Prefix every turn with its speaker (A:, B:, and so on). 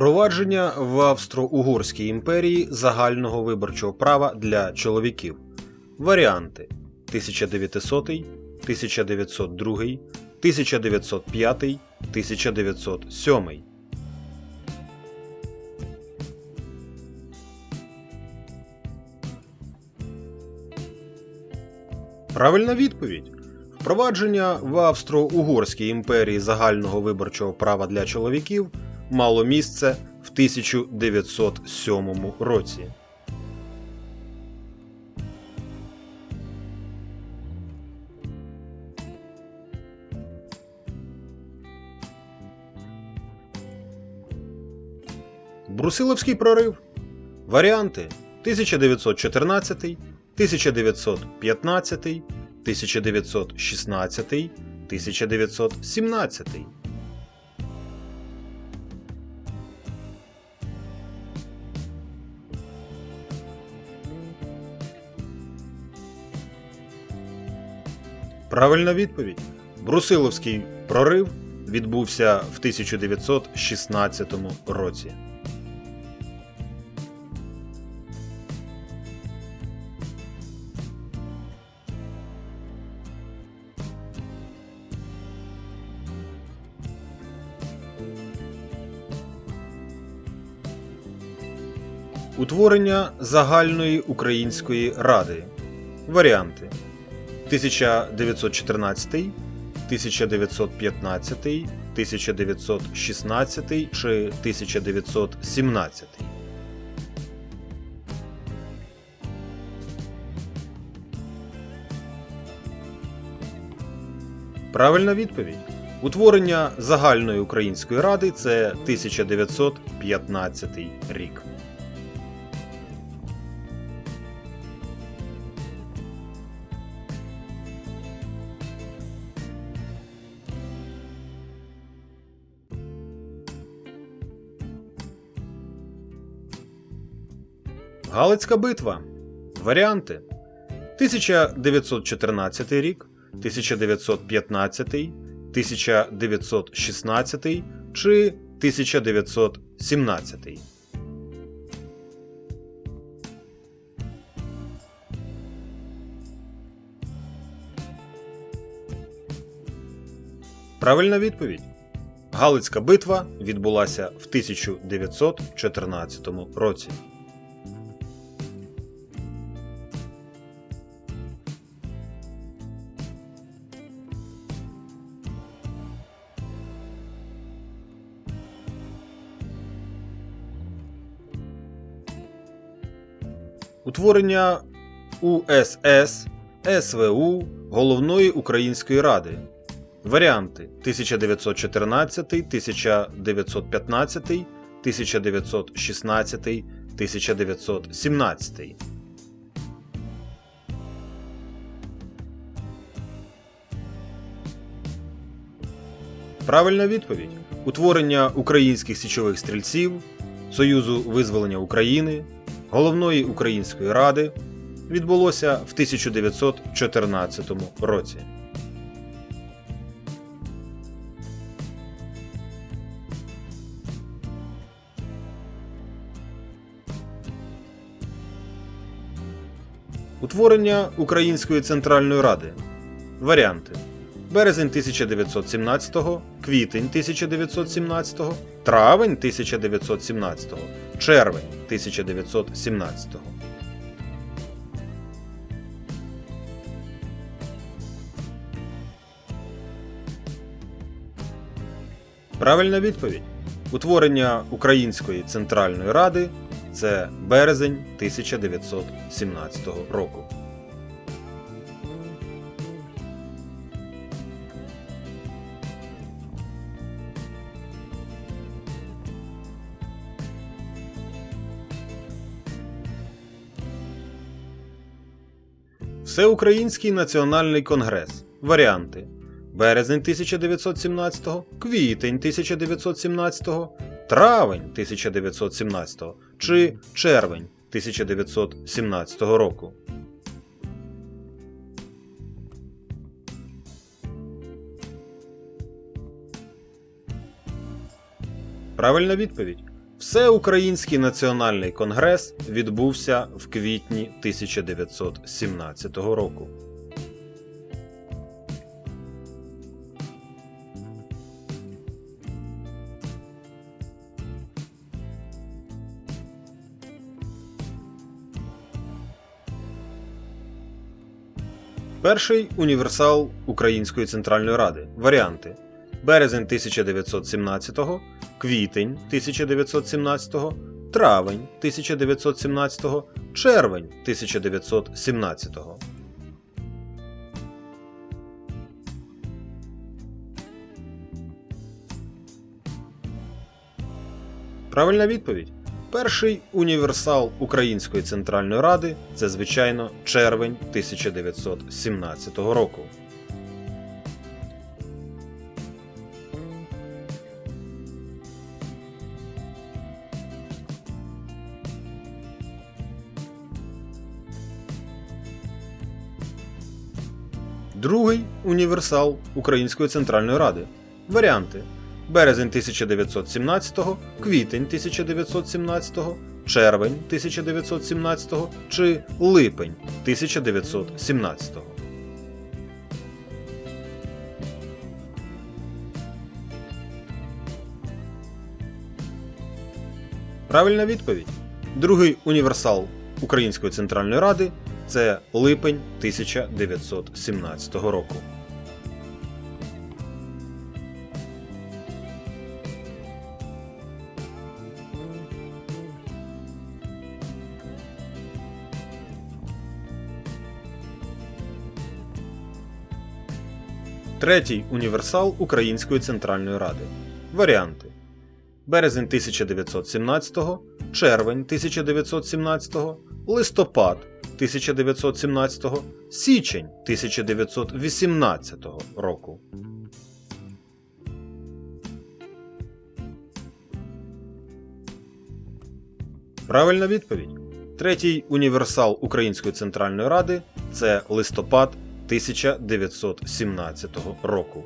A: Впровадження в Австро-Угорській імперії загального виборчого права для чоловіків. Варіанти 1900, 1902, 1905, 1907. Правильна відповідь. Впровадження в Австро-Угорській імперії загального виборчого права для чоловіків мало місце в 1907 році. Брусиловський прорив. Варіанти 1914, 1915, 1916, 1917. Правильна відповідь. Брусиловський прорив відбувся в 1916 році. Утворення загальної української ради. Варіанти 1914, 1915, 1916 чи 1917. Правильна відповідь. Утворення загальної української ради це 1915 рік. Галицька битва. Варіанти 1914 рік, 1915, 1916 чи 1917. Правильна відповідь. Галицька битва відбулася в 1914 році. Утворення УСС, СВУ Головної Української Ради. Варіанти 1914, 1915, 1916, 1917. Правильна відповідь. Утворення українських січових стрільців, Союзу визволення України, Головної Української Ради відбулося в 1914 році. Утворення Української Центральної Ради. Варіанти: березень 1917, квітень 1917, травень 1917, червень 1917. Правильна відповідь. Утворення Української Центральної Ради це березень 1917 року. Всеукраїнський національний конгрес. Варіанти: березень 1917, квітень 1917, травень 1917 чи червень 1917 року. Правильна відповідь. Всеукраїнський національний конгрес відбувся в квітні 1917 року. Перший універсал Української Центральної Ради. Варіанти: березень 1917, квітень 1917, травень 1917, червень 1917. Правильна відповідь. Перший універсал Української Центральної Ради це, звичайно, червень 1917 року. Другий універсал Української Центральної Ради. Варіанти: березень 1917, квітень 1917, червень 1917 чи липень 1917. Правильна відповідь. Другий універсал Української Центральної Ради це липень 1917 року. Третій універсал Української Центральної Ради. Варіанти: березень 1917, червень 1917, листопад 1917, січень 1918 року. Правильна відповідь. Третій універсал Української Центральної Ради це листопад 1917 року.